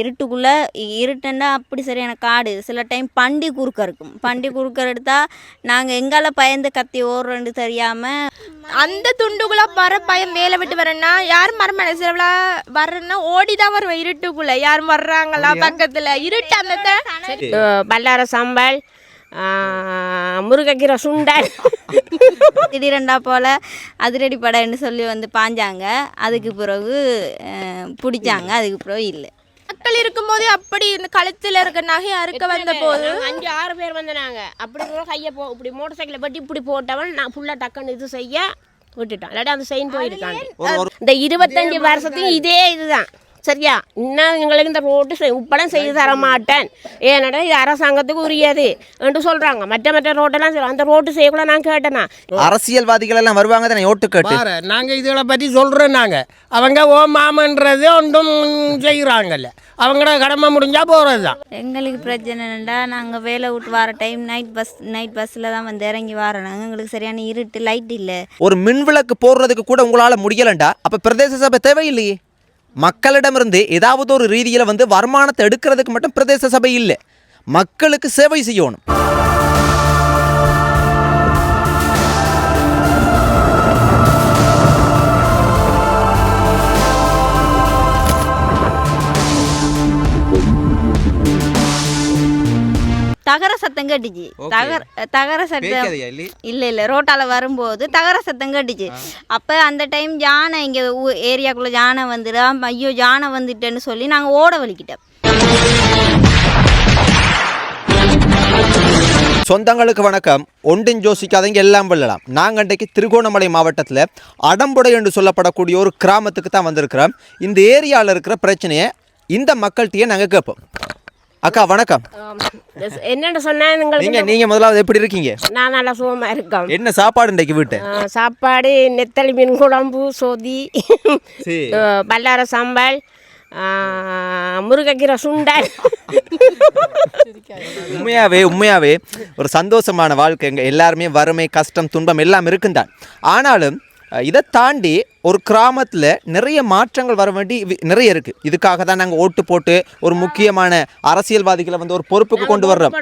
இருட்டுக்குள்ளே இருட்டுன்னா அப்படி சரியான காடு. சில டைம் பண்டி குறுக்க இருக்கும். பண்டி குறுக்க எடுத்தால் நாங்கள் எங்கால பயந்து கத்தி ஓடுறோன்னு தெரியாமல் அந்த துண்டுக்குள்ள வர பயம் மேலே விட்டு வரேன்னா யாரும் வர மனசுல வர்றேன்னா ஓடி தான் வருவேன் இருட்டுக்குள்ள. யாரும் வர்றாங்களா பக்கத்துல. இருட்டு அந்த பல்லார சாம்பல் முருங்கைக்கீரை சுண்டல். திடீரெண்டா போல் அதிரடி படைன்னு சொல்லி வந்து பாஞ்சாங்க. அதுக்கு பிறகு பிடிச்சாங்க. அதுக்கு பிறகு இல்லை. மக்கள் இருக்கும்போதே அப்படி இந்த கழுத்துல இருக்க நகை அறுக்க வந்த போது அஞ்சு ஆறு பேர் வந்து நாங்க. அப்படி கூட கையை போ இப்படி மோட்டர் சைக்கிளை பட்டி இப்படி போட்டவன் நான் ஃபுல்லாக டக்குன்னு இது செய்ய விட்டுட்டான். இல்லாட்டி அந்த செயின் போயிருக்காங்க இந்த இருபத்தஞ்சு வருஷத்தையும் இதே இதுதான். சரியா? இன்னும் எங்களுக்கு இந்த ரோட்டு செய்- உப்படம் செய்து தர மாட்டேன். ஏன்னடா இது அரசாங்கத்துக்கு உரியது என்று சொல்றாங்க. மற்ற மற்ற ரோட்டெல்லாம். அந்த ரோட்டு செய்யக்குள்ள நான் கேட்டேனா? அரசியல்வாதிகள் எல்லாம் வருவாங்க தானே ஓட்டு கேட்டு? பாரு நாங்கள் இதுகளை பற்றி சொல்கிறோம் நாங்கள் அவங்க ஓ மாமன்றது ஒன்றும் செய்கிறாங்கல்ல அவங்களோட கடமை முடிஞ்சால் போகிறது தான் எங்களுக்கு பிரச்சனை என்னண்டா நாங்கள் வேலை விட்டு வர டைம் நைட் பஸ் நைட் பஸ்ஸில் தான் வந்து இறங்கி வரோம். எங்களுக்கு சரியான இருட்டு லைட் இல்லை. ஒரு மின்விளக்கு போடுறதுக்கு கூட உங்களால முடியலண்டா? அப்ப பிரதேச சபை தேவையில்லையே. மக்களிடமிருந்து ஏதாவது ஒரு ரீதியில வந்து வருமானத்தை எடுக்கிறதுக்கு மட்டும் பிரதேச சபை இல்லை. மக்களுக்கு சேவை செய்யணும். தகர சத்தம் கேட்டுச்சு. தகர தகர சத்தம். இல்லை? இல்லை ரோட்டால் வரும்போது தகர சத்தம் கேட்டுச்சு. அப்போ அந்த டைம் யானை இங்கே ஏரியாக்குள்ளே யானை வந்துடும் ஐயோ யானை வந்துட்டேன்னு சொல்லி நாங்கள் ஓட வலிக்கிட்டோம். சொந்தங்களுக்கு வணக்கம். ஒன்றும் யோசிக்காதீங்க எல்லாம் வெல்லலாம். நாங்கள் அன்றைக்கு திருகோணமலை மாவட்டத்தில் அடம்புடை என்று சொல்லப்படக்கூடிய ஒரு கிராமத்துக்கு தான் வந்திருக்கிறோம். இந்த ஏரியாவில் இருக்கிற பிரச்சனையை இந்த மக்கள்கிட்டயே நாங்கள் கேட்போம். அக்கா வணக்கம். என்னென்னு சொன்னா நீங்க நீங்க முதலாவது எப்படி இருக்கீங்க? நான் நல்லா சுகமா இருக்கோம் என்ன சாப்பாடு இன்றைக்கு வீட்டு? சாப்பாடு நெத்தலி மீன் குழம்பு சொதி பல்லார சாம்பல் ஆ, முருங்கைக்கீரை சுண்டல். உண்மையாவே உண்மையாவே ஒரு சந்தோஷமான வாழ்க்கை. எங்க எல்லாருமே வறுமை கஷ்டம் துன்பம் எல்லாம் இருக்குந்தான் ஆனாலும் இதை தாண்டி ஒரு கிராமத்தில் நிறைய மாற்றங்கள் வர வேண்டி நிறைய இருக்குது இதுக்காக தான் நாங்கள் ஓட்டு போட்டு ஒரு முக்கியமான அரசியல்வாதிகளை வந்து ஒரு பொறுப்புக்கு கொண்டு வர்றோம்.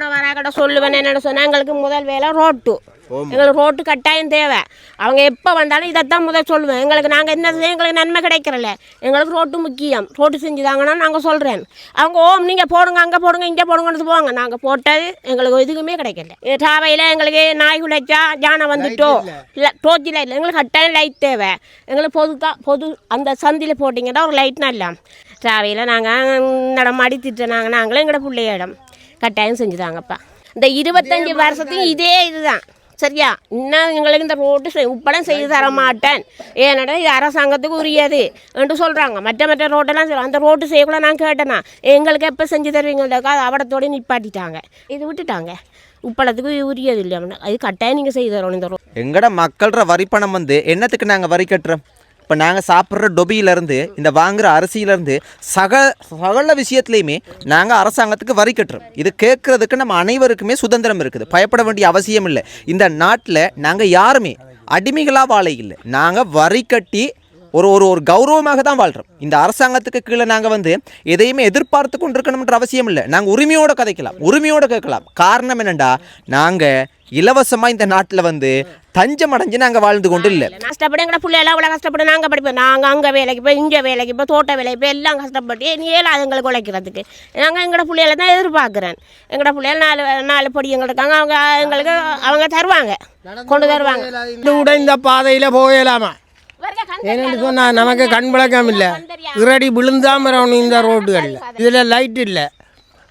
சொல்லுவேன். என்னென்னு சொன்னால் எங்களுக்கு முதல் வேலை ரோட்டு. எங்களுக்கு ரோட்டு கட்டாயம் தேவை. அவங்க எப்போ வந்தாலும் இதைத்தான் முதல் சொல்லுவேன். எங்களுக்கு நாங்கள் என்ன செய்ய எங்களுக்கு நன்மை கிடைக்கிறல எங்களுக்கு ரோட்டு முக்கியம். ரோட்டு செஞ்சுதாங்கன்னா நாங்கள் சொல்கிறேன் அவங்க ஓம் நீங்கள் போடுங்க அங்கே போடுங்க இங்கே போடுங்கன்னு போவாங்க. நாங்கள் போட்டது எங்களுக்கு எதுக்குமே கிடைக்கல. டிராவையில் எங்களுக்கு நாய் குலைச்சா யானை வந்துட்டோ? இல்லை. டோர்ச்சி லைட் எங்களுக்கு கட்டாயம் லைட் தேவை. எங்களுக்கு பொதுக்கா பொது அந்த சந்தியில் போட்டிங்கன்னா ஒரு லைட் நல்லா டிராவையில் நாங்கள் நடமாடி திட்டுனாங்க நாங்களும் எங்களோட பிள்ளையிடம் கட்டாயம் செஞ்சுதாங்கப்பா. இந்த இருபத்தஞ்சி வருஷத்தையும் இதே இதுதான். சரியா? இன்னும் எங்களுக்கு இந்த ரோட்டு செய்- உப்படம் செய்து தர மாட்டேன். ஏன்னா இது அரசாங்கத்துக்கு உரியது என்று சொல்கிறாங்க மற்ற மற்ற ரோட்டெல்லாம் செய்றோம். அந்த ரோட்டு செய்யக்குள்ள நான் கேட்டேனா எங்களுக்கு எப்போ செஞ்சு தருவீங்கள்டாக்கா அது நிப்பாட்டிட்டாங்க. இது விட்டுட்டாங்க. உப்பளத்துக்கு உரியது இல்லை. அது கட்டாயம் நீங்கள் செய்து தரணும் இந்த ரோடு எங்கட மக்கள்ற வரி பணம் வந்து என்னத்துக்கு நாங்கள் வரி கட்டுறோம்? இப்போ நாங்கள் சாப்பிட்ற டொபியிலேருந்து இந்த வாங்குற அரிசியிலேருந்து சக சகல விஷயத்துலையுமே நாங்கள் அரசாங்கத்துக்கு வரி கட்டுறோம். இது கேட்குறதுக்கு நம்ம அனைவருக்குமே சுதந்திரம் இருக்குது. பயப்பட வேண்டிய அவசியம் இல்லை. இந்த நாட்டில் நாங்கள் யாருமே அடிமைகளாக வாழ இல்லை. நாங்கள் வரி கட்டி ஒரு ஒரு ஒரு கௌரவமாக தான் வாழ்கிறோம் இந்த அரசாங்கத்துக்கு கீழே நாங்கள் வந்து எதையுமே எதிர்பார்த்து கொண்டு இருக்கணும்ன்ற அவசியம் இல்லை. நாங்கள் உரிமையோட கதைக்கலாம். உரிமையோட கேட்கலாம். காரணம் என்னண்டா? நாங்கள் இலவசமாக இந்த நாட்டில் வந்து தஞ்சம் அடைஞ்சு நாங்கள் வாழ்ந்து கொண்டு இல்லை. கஷ்டப்பட்டு எங்களை பிள்ளையெல்லாம் அவ்வளோ கஷ்டப்பட்டு நாங்கள் படிப்போம் நாங்கள் அங்கே வேலைக்கு போய் இங்கே வேலைக்கு போய் தோட்ட வேலைக்கு போய் எல்லாம் கஷ்டப்பட்டு நீ ஏழாது எங்களுக்கு உழைக்கிறதுக்கு நாங்கள் எங்களோட பிள்ளைகளை தான் எதிர்பார்க்குறேன். எங்களோட பிள்ளைகள் நாலு நாலு படி எங்களுக்கு இருக்காங்க. அவங்க எங்களுக்கு அவங்க தருவாங்க. கொண்டு தருவாங்க. இந்த பாதையில் போகலாமா? ஏன்னு சொன்னால் நமக்கு கண் விளக்கம் இல்லை. இரடி விழுந்தாம இந்த ரோடுகளில் இதில் லைட் இல்லை.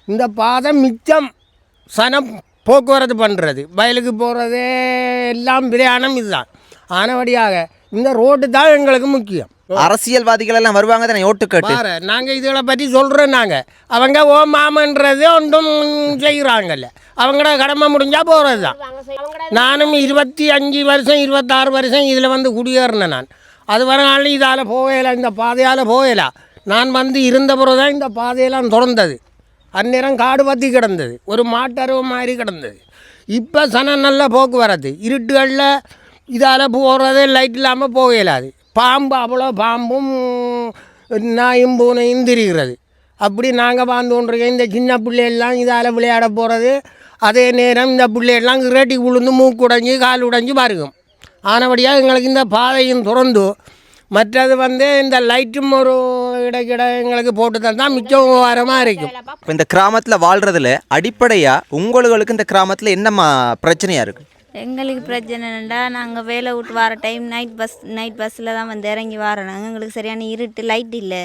இந்த பாதை மிச்சம் சனம் போக்குவரத்து பண்ணுறது வயலுக்கு போகிறதே எல்லாம் பிரயாணம் இதுதான். ஆனபடியாக இந்த ரோடு தான் எங்களுக்கு முக்கியம். அரசியல்வாதிகள் எல்லாம் வருவாங்க தானே ஓட்டு கேட்டு? பாரு நாங்கள் இதுகளை பற்றி சொல்கிறோம் நாங்கள் அவங்க ஓ மாமன்றது ஒன்றும் செய்கிறாங்கல்ல அவங்களோட கடமை முடிஞ்சால் போகிறது தான் நானும் இருபத்தி அஞ்சு வருஷம் இருபத்தாறு வருஷம் இதில் வந்து குடியேறினேன் நான். அது வரனால இதால் போகலை இந்த பாதையால் போகலை. நான் வந்து இருந்த பிறகு தான் இந்த பாதையெல்லாம் திறந்தது அந்நேரம் காடு பற்றி கிடந்தது. ஒரு மாட்டரவு மாதிரி கிடந்தது. இப்போ சன நல்ல போக்குவரத்து. இருட்டுகளில் இதால் போகிறது லைட் இல்லாமல் போக இயலாது பாம்பு அவ்வளோ பாம்பும் நாயும் பூனையும் திரிகிறது. அப்படி நாங்கள் வாழ்ந்து கொண்டிருக்கோம் இந்த சின்ன பிள்ளையெல்லாம் இதால் விளையாட போகிறது அதே நேரம் இந்த பிள்ளையெல்லாம் இரட்டி விழுந்து மூக்கு உடைஞ்சி கால் உடைஞ்சி பாருக்கும் ஆனபடியாக எங்களுக்கு இந்த பாதையும் திறந்து மற்றது வந்து இந்த லைட்டும் ஒரு இடைக்கிட எங்களுக்கு போட்டு தந்தால் மிச்சம் வாரமாக இருக்கும். இப்போ இந்த கிராமத்தில் வாழ்றதுல அடிப்படையாக உங்களுக்கு இந்த கிராமத்தில் என்னம்மா பிரச்சனையாக இருக்குது எங்களுக்கு பிரச்சனைண்டா நாங்கள் வேலை விட்டு வர டைம் நைட் பஸ் நைட் பஸ்ஸில் தான் வந்து இறங்கி வரோம். எங்களுக்கு சரியான இருட்டு லைட் இல்லை.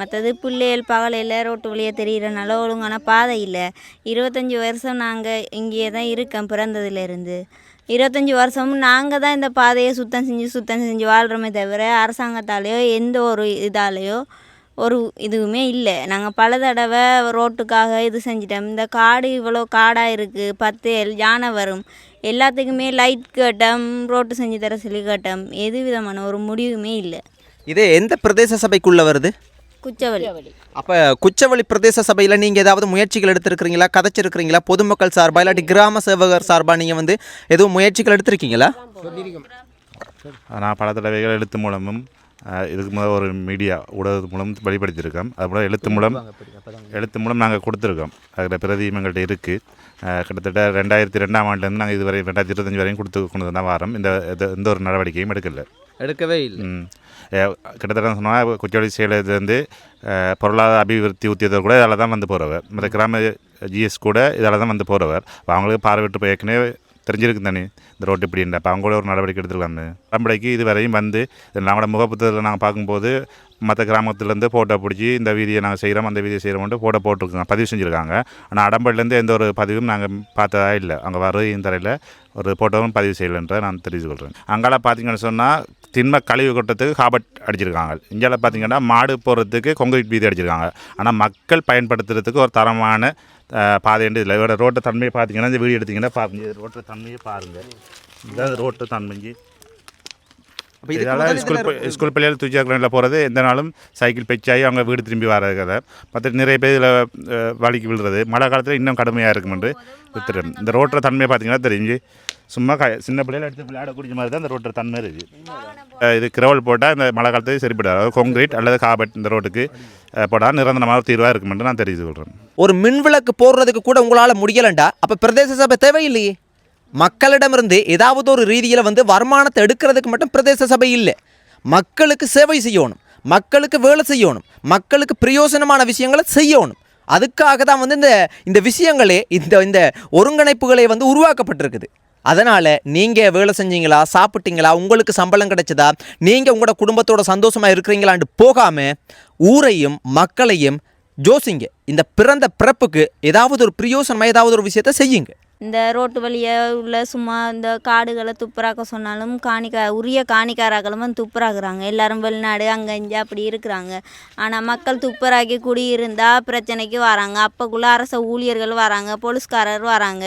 மற்றது பிள்ளைகள் பகலையில் ரோட்டு வழியாக தெரிகிறனால ஒழுங்கான பாதை இல்லை. இருபத்தஞ்சி வருஷம் நாங்கள் இங்கேயே தான் இருக்கோம் பிறந்ததுலேருந்து இருபத்தஞ்சி வருஷமும் நாங்கள் தான் இந்த பாதையை சுத்தம் செஞ்சு சுத்தம் செஞ்சு வாழ்கிறோமே தவிர அரசாங்கத்தாலேயோ எந்த ஒரு இதாலேயோ ஒரு இதுவுமே இல்லை. நாங்கள் பல தடவை ரோட்டுக்காக இது செஞ்சிட்டோம். இந்த காடு இவ்வளோ காடாக இருக்குது பத்து யானை வரும். எல்லாத்துக்குமே லைட் கேட்டோம் ரோட்டு செஞ்சு தர சொல்லி கேட்டோம். எது விதமான ஒரு முடிவுமே இல்லை. இது எந்த பிரதேச சபைக்குள்ளே வருது? குச்சவெளி. அப்போ குச்சவெளி பிரதேச சபையில் நீங்கள் ஏதாவது முயற்சிகள் எடுத்திருக்கிறீங்களா? கதைச்சிருக்கிறீங்களா? பொதுமக்கள் சார்பாக இல்லாட்டி கிராம சேவகர் சார்பாக நீங்கள் வந்து எதுவும் முயற்சிகள் எடுத்திருக்கீங்களா? நான் பல தடவைகள் எழுத்து மூலமும் இதுக்கு முதல் ஒரு மீடியா ஊடகத்து மூலம் வெளிப்படுத்தியிருக்கோம் அதுபோல் எழுத்து மூலம் எழுத்து மூலம் நாங்கள் கொடுத்துருக்கோம். அதில் பிரதியும் எங்கள்கிட்ட இருக்குது கிட்டத்தட்ட ரெண்டாயிரத்தி ரெண்டாம் ஆண்டுலேருந்து நாங்கள் இதுவரை ரெண்டாயிரத்தி இருபத்தஞ்சி வரையும் கொடுத்து கொண்டு தான் வாரம். இந்த இது- எந்த ஒரு நடவடிக்கையும் எடுக்கல. எடுக்கவே இல்லை. கிட்டத்தட்ட சொன்னால் குச்சவெளி செயலத்துலேருந்து பொருளாதார அபிவிருத்தி உத்தியத்தில் கூட இதால் தான் வந்து போகிறவர் மற்ற கிராம ஜிஎஸ் கூட இதால் தான் வந்து போகிறவர் அவங்களுக்கு பார்வையிட்டு போய் ஏற்கனவே தெரிஞ்சிருக்கு தானே இந்த ரோட்டு இப்படின்ற அப்போ அவங்களோட ஒரு நடவடிக்கை எடுத்துருக்காங்க. நடவடிக்கை இது வரையும் வந்து நம்மளோட முகப்புத்தகத்தில் நாங்கள் பார்க்கும்போது மற்ற கிராமத்துலேருந்து ஃபோட்டோ பிடிச்சி இந்த வீதியை நாங்கள் செய்கிறோம் அந்த வீதியை செய்கிறோம்ட்டு ஃபோட்டோ போட்டிருக்காங்க. பதிவு செஞ்சுருக்காங்க. ஆனால் அடம்பல்லேருந்து எந்த ஒரு பதிவும் நாங்கள் பார்த்ததா இல்லை. அங்கே வரையும் தரையில். ஒரு ஃபோட்டோவும் பதிவு செய்யலைன்ற நான் தெரிஞ்சு கொள்கிறேன் அங்கால பார்த்தீங்கன்னு சொன்னால் திண்ம கழிவு கொட்டத்துக்கு ஹாபட் அடிச்சிருக்காங்க. இந்தியாவில் பார்த்தீங்கன்னா மாடு போகிறதுக்கு கொங்கிரீட் வீதி அடிச்சிருக்காங்க. ஆனால் மக்கள் பயன்படுத்துறதுக்கு ஒரு தரமான பாதைண்டு இல்லை இதோட ரோட்டு தன்மையை பார்த்தீங்கன்னா இந்த வீடியோ எடுத்தீங்கன்னா பாருங்க. ரோட்டு தன்மையை பாருங்கள் இதான் ரோட்டு தன்மைக்கு. இதனால் ஸ்கூல் ஸ்கூல் பிள்ளைகள் தூச்சி கிரௌண்டில் போகிறது எந்த நாளும் சைக்கிள் பெச்சாகி அவங்க வீடு திரும்பி வர கதை. மற்ற நிறைய பேர் இதில் வலிக்கு விழுறது. மழை காலத்தில் இன்னும் கடுமையாக இருக்குமென்று வித்துறேன் இந்த ரோட்டோட தன்மையை பார்த்தீங்கன்னா தெரிஞ்சு சும்மா க சின்ன பிள்ளைகள் எடுத்து விளையாட குடிச்ச மாதிரி தான் இந்த ரோட்டோட தன்மை இருக்குது இது கிரவல் போட்டால் இந்த மழை காலத்துக்கு சரிப்படாது. அதாவது கொங்கிரீட் அல்லது காபட் இந்த ரோட்டுக்கு போட்டால் நிரந்தரமான ஒரு தீர்வாக இருக்குமென்று நான் தெரிவித்து கொள்கிறேன் ஒரு மின்விளக்கு போடுறதுக்கு கூட உங்களால் முடியலண்டா? அப்போ பிரதேச சபை தேவையில்லையே? மக்களிடமிருந்து ஏதாவது ஒரு ரீதியில் வந்து வருமானத்தை எடுக்கிறதுக்கு மட்டும் பிரதேச சபை இல்லை. மக்களுக்கு சேவை செய்யணும். மக்களுக்கு வேலை செய்யணும். மக்களுக்கு பிரயோசனமான விஷயங்களை செய்யணும். அதுக்காக தான் வந்து இந்த இந்த விஷயங்களே இந்த இந்த ஒருங்கிணைப்புகளே வந்து உருவாக்கப்பட்டிருக்குது. அதனால் நீங்கள் வேலை செஞ்சீங்களா சாப்பிட்டீங்களா உங்களுக்கு சம்பளம் கிடைச்சதா நீங்கள் உங்களோட குடும்பத்தோட சந்தோஷமாக இருக்கிறீங்களான்ட்டு போகாமல் ஊரையும் மக்களையும் ஜோசிங்க. இந்த பிறந்த பிறப்புக்கு ஏதாவது ஒரு பிரயோசனமாக ஏதாவது ஒரு விஷயத்த செய்யுங்க. இந்த ரோட்டு வழியாக உள்ள சும்மா இந்த காடுகளை துப்புராக்க சொன்னாலும் காணிக்கா உரிய காணிக்காராக்களும் வந்து துப்புராக்குறாங்க எல்லாரும் வெளிநாடு அங்கே இங்கே அப்படி இருக்கிறாங்க. ஆனால் மக்கள் துப்புராக்கி குடியிருந்தால் பிரச்சனைக்கு வராங்க. அப்போக்குள்ள அரச ஊழியர்கள் வராங்க போலீஸ்காரர் வராங்க.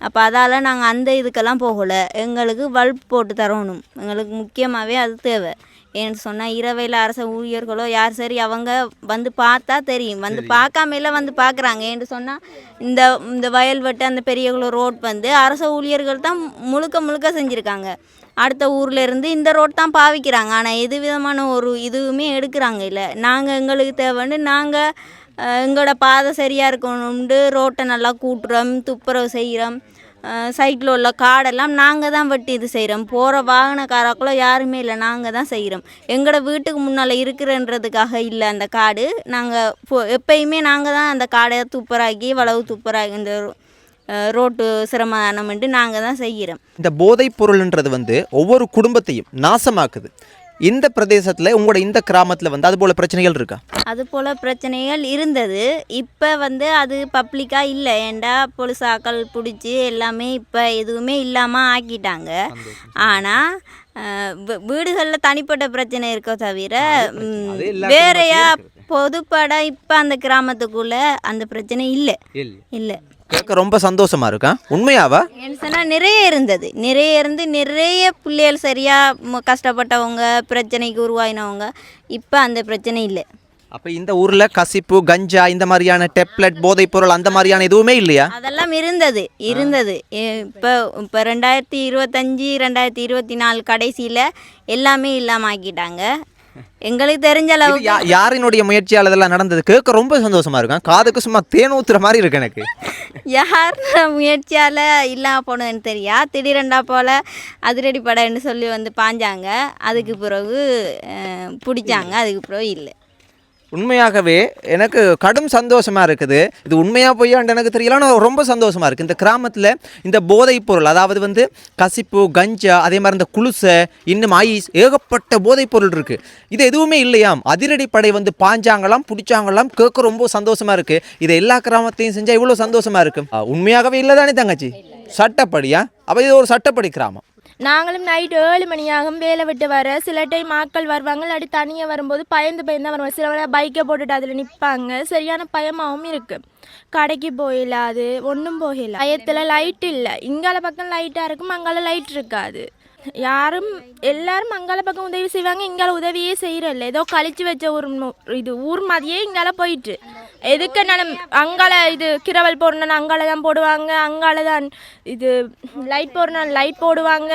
அப்போ அதால் நாங்கள் அந்த இதுக்கெல்லாம் போகலை. எங்களுக்கு பல்ப் போட்டு தரணும். எங்களுக்கு முக்கியமாகவே அது தேவை. ஏன்னு சொன்னால் இரவையில் அரச ஊழியர்களோ யார் சரி அவங்க வந்து பார்த்தா தெரியும். வந்து பார்க்காமையில வந்து பார்க்குறாங்க. ஏன்னு சொன்னால் இந்த இந்த வயல்வெட்டு அந்த பெரியகுளோ ரோட் வந்து அரச ஊழியர்கள் தான் முழுக்க முழுக்க செஞ்சுருக்காங்க. அடுத்த ஊர்ல இருந்து இந்த ரோட் தான் பாவிக்கிறாங்க. ஆனால் எது விதமான ஒரு இதுவுமே எடுக்கிறாங்க இல்லை. நாங்கள் எங்களுக்கு தேவைன்னு நாங்கள் எங்களோட பாதை சரியாக இருக்கணும்னு ரோட்டை நல்லா கூட்டுறோம் துப்புரவு செய்கிறோம் சைட்டில் உள்ள காடெல்லாம் நாங்கள் தான் வெட்டி இது செய்கிறோம் போகிற வாகனக்காரக்குள்ள யாருமே இல்லை நாங்கள் தான் செய்கிறோம் எங்களோட வீட்டுக்கு முன்னால் இருக்கிறன்றதுக்காக இல்லை அந்த காடு. நாங்கள் எப்பயுமே நாங்கள் தான் அந்த காடை துப்புராக்கி வளவு துப்புராக்கி இந்த அஹ், ரோட்டு சிரமமானமெண்டு நாங்கள் தான் செய்கிறோம். இந்த போதைப் பொருள்ன்றது வந்து ஒவ்வொரு குடும்பத்தையும் நாசமாக்குது. இந்த பிரதேசத்தில் உங்களோட இந்த கிராமத்தில் வந்து அது போல பிரச்சனைகள் இருக்கா? அது போல் பிரச்சனைகள் இருந்தது. இப்போ வந்து அது பப்ளிக்காக இல்லை. ஏண்டா போலீஸாக்கள் பிடிச்சி எல்லாமே இப்போ எதுவுமே இல்லாமல் ஆக்கிட்டாங்க. ஆனால் வீடுகளில் தனிப்பட்ட பிரச்சனை இருக்கோ தவிர வேறையா பொதுப்பட இப்போ அந்த கிராமத்துக்குள்ளே அந்த பிரச்சனை இல்லை. இல்லை. கேட்க ரொம்ப சந்தோஷமா இருக்கா? உண்மையாவா? சொன்னால் நிறைய இருந்தது. நிறைய இருந்து நிறைய பிள்ளைகள் சரியாக கஷ்டப்பட்டவங்க பிரச்சனைக்கு உருவாயினவங்க. இப்போ அந்த பிரச்சனை இல்லை. அப்போ இந்த ஊரில் கசிப்பு கஞ்சா இந்த மாதிரியான டெப்லெட் போதைப் பொருள் அந்த மாதிரியான எதுவுமே இல்லையா? அதெல்லாம் இருந்தது இருந்தது. இப்போ இப்போ ரெண்டாயிரத்தி இருபத்தஞ்சி ரெண்டாயிரத்தி இருபத்தி நாலு கடைசியில் எல்லாமே இல்லாமல் ஆக்கிட்டாங்க. எங்களுக்கு தெரிஞ்ச யா- யாரினுடைய முயற்சியால் இதெல்லாம் நடந்தது? கேட்க ரொம்ப சந்தோஷமா இருக்கும். காதுக்கு சும்மா தேன் ஊத்துற மாதிரி இருக்கு எனக்கு. யார் முயற்சியால் இல்லாமல் போனதுன்னு தெரியா? திடீரெண்டா போல் அதிரடி படம்னு சொல்லி வந்து பாஞ்சாங்க. அதுக்கு பிறகு பிடிச்சாங்க. அதுக்கு பிறகு இல்லை. உண்மையாகவே எனக்கு கடும் சந்தோஷமாக இருக்குது. இது உண்மையாக பொய்யாண்டு எனக்கு தெரியல ஆனால் ரொம்ப சந்தோஷமாக இருக்குது இந்த கிராமத்தில் இந்த போதைப் பொருள் அதாவது வந்து கசிப்பு கஞ்சா அதே மாதிரி இந்த குளுசை இன்னும் ஐஸ் ஏகப்பட்ட போதைப் பொருள் இருக்குது இது எதுவுமே இல்லையாம். அதிரடி படை வந்து பாஞ்சாங்களாம் பிடிச்சாங்களாம் கேட்க ரொம்ப சந்தோஷமாக இருக்குது இதை எல்லா கிராமத்தையும் செஞ்சால் இவ்வளோ சந்தோஷமாக இருக்குது உண்மையாகவே இல்லை தானே தங்கச்சி? சட்டப்படியா? அப்போ இது ஒரு சட்டப்படி கிராமம். நாங்களும் நைட் ஏழு மணி ஆகும் வேலை விட்டு வர. சில டைம் ஆட்கள் வருவாங்க. இல்லாட்டி தனியாக வரும்போது பயந்து பயந்து தான் வருவாங்க. சில பைக்கை போட்டுட்டு அதில் நிற்பாங்க சரியான பயமாகவும் இருக்குது கடைக்கு போயிடாது ஒன்றும் போகல. பயத்தில் லைட் இல்லை. இங்கால பக்கம் லைட்டாக இருக்கும். அங்கால லைட் இருக்காது. யாரும் எல்லாரும் அங்கால பக்கம் உதவி செய்வாங்க. இங்கால உதவியே செய்கிறல்ல ஏதோ கழிச்சு வச்ச ஒரு இது ஊர் மாதிரியே இங்கால போயிட்டு. எதுக்குன்னாலும் அங்கால இது கிரவல் போடணும் அங்கால தான் போடுவாங்க அங்கால தான் இது லைட் போடணும் லைட் போடுவாங்க.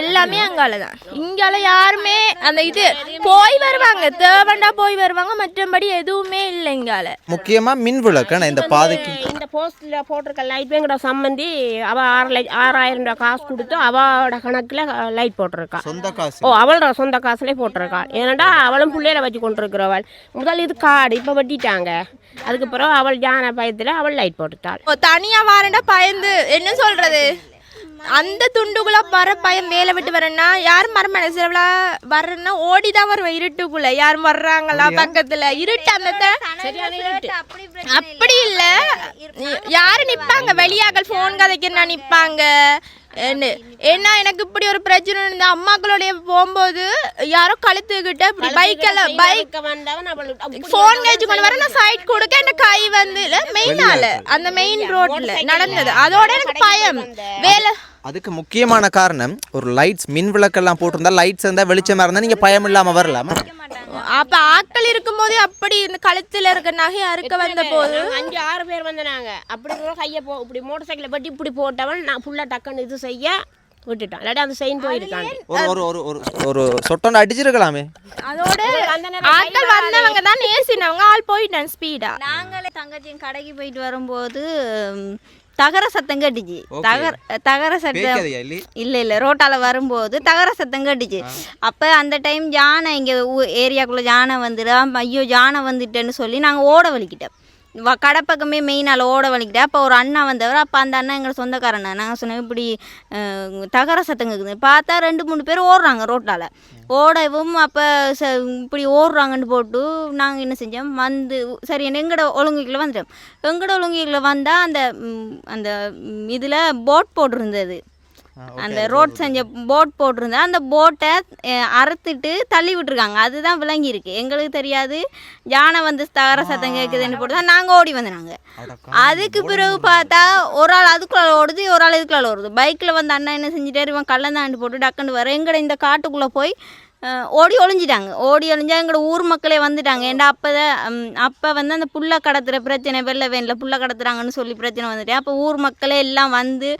எல்லாமே அங்கால தான் இங்கால யாருமே அந்த இது போய் வருவாங்க. தேவண்டா போய் வருவாங்க. மற்றபடி எதுவுமே இல்லை இங்கால. முக்கியமா மின் விளக்கு. இந்த பாதைக்கு இந்த போஸ்ட்ல போட்டிருக்க லைட் எங்கட சம்மந்தி அவ ஆறு லை ஆறாயிரம் ரூபாய் காசு கொடுத்து அவளோட கணக்குல லைட் போட்டிருக்கா. சொந்த காசு. ஓ அவளோட சொந்த காசுலேயே போட்டிருக்கா. ஏன்னாடா அவளும் பிள்ளையில வச்சு கொண்டிருக்கிறவள் முதல் இது காடு இப்போ வெட்டிட்டாங்க. அதுக்கு பிறகு அவள் ஜான பயத்தில் அவள் லைட் போட்டுட்டாள். ஓ தனியா வாரண்டா பயந்து. என்ன சொல்றது? அந்த துண்டுக்குள்ள வர பயம் வேலை விட்டு வரேன்னா யாரும் மரம் மனசுல வர்றேன்னா ஓடி தான் வருவேன் இருட்டுக்குள்ள. யாரும் வர்றாங்களா பக்கத்துல? இருட்டு அந்த அப்படி இல்ல. யாரு நிப்பாங்க? வெளியாக்கள் ஃபோன் கதைக்கிறனா நிப்பாங்க? என்ன? ஏன்னா எனக்கு இப்படி ஒரு பிரச்சனை இருந்த அம்மாக்களோடைய போகும்போது யாரோ கழுத்துக்கிட்ட இப்படி பைக்கில் பைக் ஃபோன் கேஜ் கொண்டு வர நான் சைட் கொடுக்க என் கை வந்து மெயினால அந்த மெயின் ரோட்ல நடந்தது. அதோட எனக்கு பயம். வேலை அதுக்கு முக்கியமான காரணம் ஒரு லைட்ஸ் மின் விளக்கெல்லாம் போட்டிருந்தா லைட்ஸ் இருந்தால் வெளிச்சமாக இருந்தால் நீங்கள் பயம் இல்லாமல் வரலாமா? அப்ப ஆட்கள் இருக்கும்போதே அப்படி இந்த கழுத்துல இருக்க நகை அறுக்க வந்த போது அஞ்சு ஆறு பேர் வந்தனாங்க அப்படி கூட கையை போ இப்படி மோட்டர் சைக்கிளை பட்டி இப்படி போட்டவன் நான் ஃபுல்லாக டக்குன்னு இது செய்ய விட்டுட்டான். இல்லாட்டி அந்த செயின் போயிருக்கான் ஒரு ஒரு ஒரு ஒரு ஒரு சொட்டோண்டு அடிச்சிருக்கலாமே. அதோட ஆட்கள் வந்தவங்க தான் ஏசினவங்க ஆள் போயிட்டான் ஸ்பீடா நாங்களே தங்கச்சியும் கடைக்கு போயிட்டு வரும்போது தகர சத்தம் கேட்டுச்சு. தகர தகர சத்தம் இல்லை. இல்லை ரோட்டால வரும்போது தகர சத்தம் கேட்டுச்சு. அப்போ அந்த டைம் யானை இங்கே ஏரியாக்குள்ளே யானை வந்துடும் ஐயோ யானை வந்துட்டேன்னு சொல்லி நாங்கள் ஓட வலிக்கிட்டோம். கடை பக்கமே மெயினால் ஓட வலிக்கிட்டேன் அப்போ ஒரு அண்ணா வந்தவர் அப்போ அந்த அண்ணன் எங்கள் சொந்தக்காரண்ணா நாங்கள் சொன்னோம் இப்படி தகர சத்தம் இருக்குது பார்த்தா ரெண்டு மூணு பேர் ஓடுறாங்க ரோட்டால். ஓடவும் அப்போ ச இப்படி ஓடுறாங்கன்னு போட்டு நாங்கள் என்ன செஞ்சோம்? வந்து சரி எங்கட ஒழுங்குக்குள்ள வந்துட்டோம். எங்கட ஒழுங்குக்குள்ள வந்தால் அந்த அந்த இதில் போட் போட்டிருந்தது. அந்த ரோட் செஞ்ச போட் போட்டிருந்தா அந்த போட்டை அறுத்துட்டு தள்ளி விட்டுருக்காங்க. அதுதான் விளங்கி இருக்கு எங்களுக்கு தெரியாது. யானை வந்து தகர சத்தம் கேட்குதுன்னு போட்டு தான் நாங்கள் ஓடி வந்தாங்க அதுக்கு பிறகு பார்த்தா ஒரு ஆள் அதுக்குள்ள ஓடுது ஒரு ஆள் இதுக்குள்ள ஓடுது. பைக்கில் வந்து அண்ணா என்ன செஞ்சுட்டாரு? இவன் கள்ளந்தாண்டு போட்டு டக்குன்னு வர. எங்கட இந்த காட்டுக்குள்ளே போய் ஓடி ஒளிஞ்சிட்டாங்க. ஓடி ஒளிஞ்சா எங்களோட ஊர் மக்களே வந்துட்டாங்க. ஏன்டா அப்போ தான் அப்போ வந்து அந்த புல்லை கடத்துகிற பிரச்சனை வெள்ளை வேனில் புல்லை கடத்துறாங்கன்னு சொல்லி பிரச்சனை வந்துட்டு. அப்போ ஊர் மக்களே எல்லாம் வந்து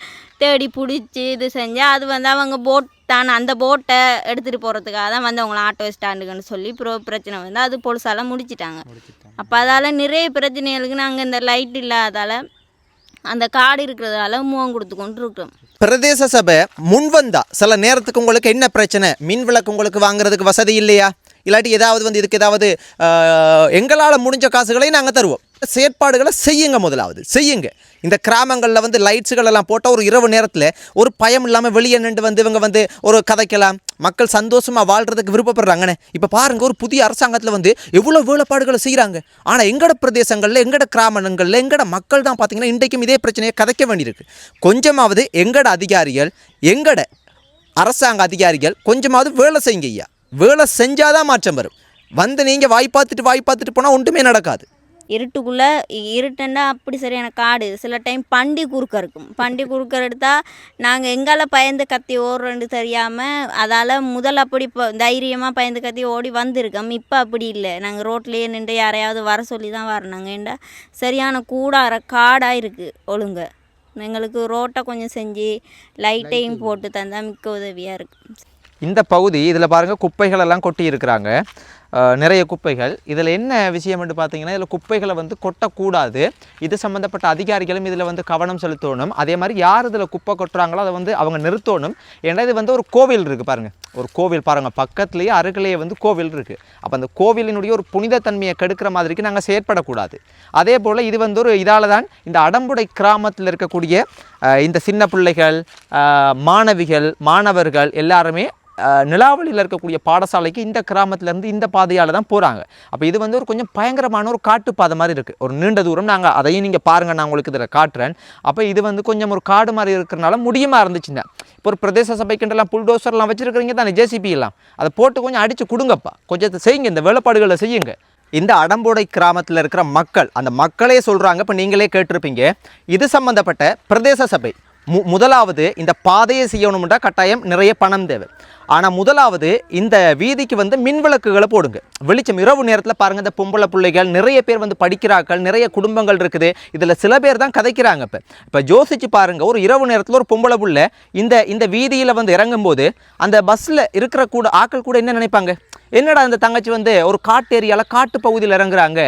தேடி பிடிச்சி இது செஞ்சா அது வந்து அவங்க போட் தான். அந்த போட்டை எடுத்துகிட்டு போகிறதுக்காக தான் வந்து அவங்கள ஆட்டோ ஸ்டாண்டுக்குன்னு சொல்லி ப்ரோ பிரச்சனை வந்து அது பொலிசால முடிச்சிட்டாங்க. அப்போ அதால் நிறைய பிரச்சனைகளுக்கு நாங்கள் இந்த லைட் இல்லாதால அந்த காடு இருக்கிறதால முகம் கொடுத்து கொண்டு இருக்கோம் பிரதேச சபை முன் வந்தா சில நேரத்துக்கு உங்களுக்கு என்ன பிரச்சனை? மின் விளக்கு உங்களுக்கு வாங்குறதுக்கு வசதி இல்லையா? இல்லாட்டி ஏதாவது வந்து இதுக்கு ஏதாவது எங்களால் முடிஞ்ச காசுகளை நாங்கள் தருவோம். செயற்பாடுகளை செய்யுங்க முதலாவது. செய்யுங்க. இந்த கிராமங்களில் வந்து லைட்ஸுகள் எல்லாம் போட்டால் ஒரு இரவு நேரத்தில் ஒரு பயம் இல்லாமல் வெளியே நின்று வந்து இவங்க வந்து ஒரு கதைக்கலாம். மக்கள் சந்தோஷமாக வாழ்கிறதுக்கு விருப்பப்படுறாங்கண்ணே இப்போ பாருங்கள் ஒரு புதிய அரசாங்கத்தில் வந்து எவ்வளோ வேலைப்பாடுகளை செய்கிறாங்க ஆனால் எங்கட பிரதேசங்களில் எங்கட கிராமங்களில் எங்கட மக்கள் தான் பார்த்தீங்கன்னா இன்றைக்கும் இதே பிரச்சனையை கதைக்க வேண்டியிருக்கு. கொஞ்சமாவது எங்கட அதிகாரிகள் எங்கட அரசாங்க அதிகாரிகள் கொஞ்சமாவது வேலை செய்யுங்க ஐயா. வேலை செஞ்சாதான் மாற்றம் வரும். வந்து நீங்கள் வாய் பார்த்துட்டு வாய் பார்த்துட்டு போனால் ஒன்றுமே நடக்காது. இருட்டுக்குள்ளே இருட்டுன்னா அப்படி சரியான காடு. சில டைம் பண்டி குறுக்க இருக்கும். பண்டி குறுக்க எடுத்தால் நாங்கள் எங்கால பயந்து கத்தி ஓடுறோன்னு தெரியாமல் அதால் முதல் அப்படி இப்போ தைரியமாக பயந்து கத்தி ஓடி வந்திருக்கோம். இப்போ அப்படி இல்லை. நாங்கள் ரோட்லேயே நின்று யாரையாவது வர சொல்லி தான் வரணுங்க. ஏண்டா? சரியான கூடார காடாக இருக்குது ஒழுங்க. எங்களுக்கு ரோட்டை கொஞ்சம் செஞ்சு லைட்டையும் போட்டு தந்தால் மிக்க உதவியாக இருக்கும். இந்த பகுதி இதில் பாருங்கள் குப்பைகள் எல்லாம் கொட்டி இருக்கிறாங்க நிறைய குப்பைகள். இதில் என்ன விஷயம் என்று பார்த்தீங்கன்னா இதில் குப்பைகளை வந்து கொட்டக்கூடாது. இது சம்மந்தப்பட்ட அதிகாரிகளும் இதில் வந்து கவனம் செலுத்தணும். அதே மாதிரி யார் இதில் குப்பை கொட்டுறாங்களோ அதை வந்து அவங்க நிறுத்தணும். ஏன்னா இது வந்து ஒரு கோவில் இருக்குது பாருங்கள் ஒரு கோவில் பாருங்கள் பக்கத்துலேயே அருகிலேயே வந்து கோவில் இருக்குது அப்போ அந்த கோவிலினுடைய ஒரு புனிதத்தன்மையை கெடுக்கிற மாதிரிக்கு நாங்கள் செயற்படக்கூடாது. அதே போல் இது வந்து ஒரு இதால் தான் இந்த அடம்புடை கிராமத்தில் இருக்கக்கூடிய இந்த சின்ன பிள்ளைகள் மாணவிகள் மாணவர்கள் எல்லாருமே நிலாவளியில் இருக்கக்கூடிய பாடசாலைக்கு இந்த கிராமத்திலேருந்து இந்த பா பாதையால் தான் போகிறாங்க அப்போ இது வந்து ஒரு கொஞ்சம் பயங்கரமான ஒரு காட்டு பாதை மாதிரி இருக்குது ஒரு நீண்ட தூரம் நாங்கள் அதையும் நீங்கள் பாருங்கள் நான் உங்களுக்கு இதில் காட்டுறேன். அப்போ இது வந்து கொஞ்சம் ஒரு காடு மாதிரி இருக்கிறனால முடியுமா இருந்துச்சுன்னா இப்போ ஒரு பிரதேச சபைக்குன்றலாம் புல்டோசர்லாம் வச்சுருக்கிறீங்க தானே ஜேசிபி எல்லாம். அதை போட்டு கொஞ்சம் அடித்து கொடுங்கப்பா. கொஞ்சம் செய்யுங்க இந்த வேலைப்பாடுகளை செய்யுங்க. இந்த அடம்போடை கிராமத்தில் இருக்கிற மக்கள் அந்த மக்களே சொல்கிறாங்க இப்போ நீங்களே கேட்டிருப்பீங்க. இது சம்மந்தப்பட்ட பிரதேச சபை. மு முதலாவது இந்த பாதையை செய்யணும்னா கட்டாயம் நிறைய பணம் தேவை. ஆனால் முதலாவது இந்த வீதிக்கு வந்து மின் விளக்குகளை போடுங்க. வெளிச்சம் இரவு நேரத்தில் பாருங்கள் இந்த பொம்பளை பிள்ளைகள் நிறைய பேர் வந்து படிக்கிறார்கள் நிறைய குடும்பங்கள் இருக்குது. இதில் சில பேர் தான் கதைக்கிறாங்க இப்போ. இப்போ யோசிச்சு பாருங்கள் ஒரு இரவு நேரத்தில் ஒரு பொம்பளை புள்ள இந்த இந்த வீதியில் வந்து இறங்கும்போது அந்த பஸ்ஸில் இருக்கிற கூட ஆட்கள் கூட என்ன நினைப்பாங்க? என்னடா இந்த தங்கச்சி வந்து ஒரு காட்டு ஏரியாவில் காட்டு பகுதியில் இறங்குறாங்க.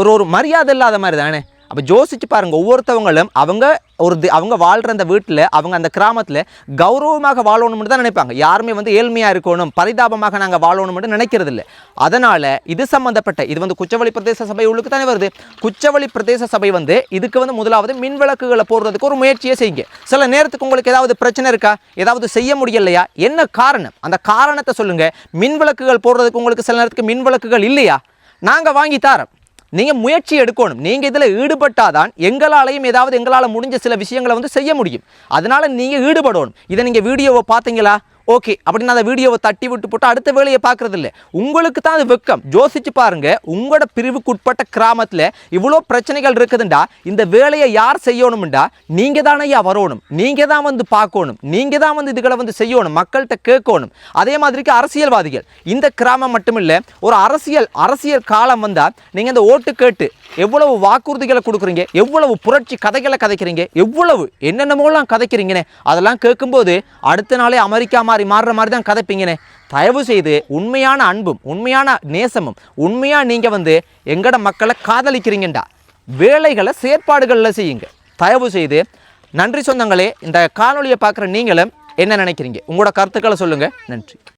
ஒரு ஒரு மரியாதை இல்லாத மாதிரி தானே? அப்போ யோசிச்சு பாருங்கள் ஒவ்வொருத்தவங்களும் அவங்க ஒரு அவங்க வாழ்கிற அந்த வீட்டில் அவங்க அந்த கிராமத்தில் கௌரவமாக வாழணும்னு தான் நினைப்பாங்க. யாருமே வந்து ஏழ்மையாக இருக்கணும் பரிதாபமாக நாங்கள் வாழணும்னு நினைக்கிறது இல்லை அதனால் இது சம்மந்தப்பட்ட இது வந்து குச்சவழி பிரதேச சபை உள்ளுக்கு தானே வருது. குச்சவழி பிரதேச சபை வந்து இதுக்கு வந்து முதலாவது மின் விளக்குகளை போடுறதுக்கு ஒரு முயற்சியை செய்யுங்க. சில நேரத்துக்கு உங்களுக்கு ஏதாவது பிரச்சனை இருக்கா? ஏதாவது செய்ய முடியலையா? என்ன காரணம்? அந்த காரணத்தை சொல்லுங்கள் மின் விளக்குகள் போடுறதுக்கு உங்களுக்கு சில நேரத்துக்கு மின் விளக்குகள் இல்லையா? நாங்கள் வாங்கி தரோம். நீங்கள் முயற்சி எடுக்கணும். நீங்கள் இதில் ஈடுபட்டாதான் எங்களாலையும் ஏதாவது எங்களால் முடிஞ்ச சில விஷயங்களை வந்து செய்ய முடியும். அதனால் நீங்கள் ஈடுபடணும். இதை நீங்கள் வீடியோவை பார்த்தீங்களா? ஓகே அப்படின்னு அந்த வீடியோவை தட்டி விட்டு போட்டு அடுத்த வேலையை பார்க்கறது இல்லை உங்களுக்கு தான் அது வெக்கம். யோசிச்சு பாருங்க உங்களோட பிரிவுக்குட்பட்ட கிராமத்தில் இவ்வளோ பிரச்சனைகள் இருக்குதுண்டா. இந்த வேலையை யார் செய்யணும்டா? நீங்கள் தானே ஐயா வரணும். நீங்கள் தான் வந்து பார்க்கணும். நீங்கள் தான் வந்து இதுகளை வந்து செய்யணும். மக்கள்கிட்ட கேட்கணும். அதே மாதிரிக்கு அரசியல்வாதிகள். இந்த கிராமம் மட்டும் இல்லை ஒரு அரசியல் அரசியல் காலம் வந்தால் நீங்கள் இந்த ஓட்டு கேட்டு எவ்வளவு வாக்குறுதிகளை கொடுக்குறீங்க? எவ்வளவு புரட்சி கதைகளை கதைக்கிறீங்க? எவ்வளவு என்னென்னமோலாம் கதைக்கிறீங்கன்னு அதெல்லாம் கேட்கும்போது அடுத்த நாளே அமெரிக்கா மாதிரி மாறுற மாதிரி தான் கதைப்பீங்கண்ணே தயவு செய்து உண்மையான அன்பும் உண்மையான நேசமும் உண்மையாக நீங்கள் வந்து எங்கட மக்களை காதலிக்கிறீங்கண்டா. வேலைகளை செயற்பாடுகளில் செய்யுங்க. தயவு செய்து நன்றி சொந்தங்களே இந்த காணொலியை பார்க்குற நீங்களும் என்ன நினைக்கிறீங்க? உங்களோட கருத்துக்களை சொல்லுங்கள் நன்றி.